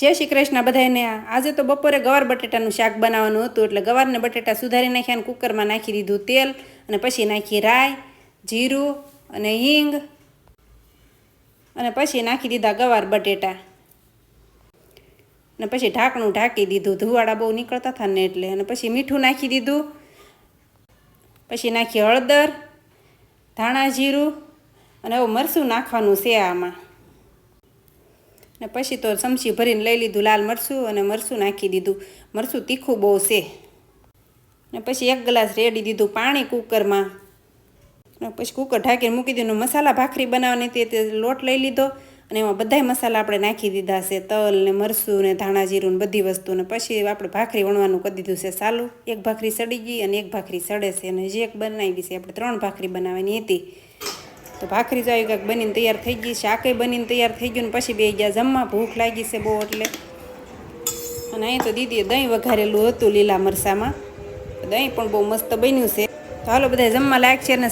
જય શ્રી કૃષ્ણ બધાને આજે તો બપોરે ગવાર બટેટાનું શાક બનાવવાનું હતું, એટલે ગવારને બટેટા સુધારી નાખ્યા અને કુકરમાં નાખી દીધું તેલ અને પછી નાખી રાઈ, જીરું અને હિંગ અને પછી નાખી દીધા ગવાર બટેટા. અને પછી ઢાંકણું ઢાંકી દીધું. ધુવાડા બહુ નીકળતા હતા ને એટલે. અને પછી મીઠું નાખી દીધું. પછી નાખી હળદર, ધાણા જીરું અને હવે મરચું નાખવાનું છે આમાં. ને પછી તો ચમચી ભરીને લઈ લીધું, લાલ મરચું અને મરચું નાખી દીધું. મરચું તીખું બહુ છે. ને પછી એક ગ્લાસ રેડી દીધું પાણી કુકરમાં. ને પછી કુકર ઢાંકીને મૂકી દીધું મસાલા ભાખરી બનાવવાની તે લોટ લઈ લીધો અને એમાં બધાય મસાલા આપણે નાખી દીધા છે. તલ ને મરસું ને ધાણા જીરું ને બધી વસ્તુ ને પછી આપણે ભાખરી વણવાનું કરી દીધું છે સાલું એક ભાખરી સડી ગઈ અને એક ભાખરી સડે છે અને જે એક બનાવી છે આપણે ત્રણ ભાખરી બનાવવાની હતી. તો ભાખરી જો આવી કાંઈક બનીને તૈયાર થઈ ગઈ શાકે બનીને તૈયાર થઈ ગયું ને પછી બે ગયા જમવા. ભૂખ લાગી છે બહુ એટલે. અને અહીં તો દીદીએ દહીં વઘારેલું હતું લીલા મરસામાં દહીં પણ બહુ મસ્ત બન્યું છે. તો હાલો બધા જમવા લાયક છે અને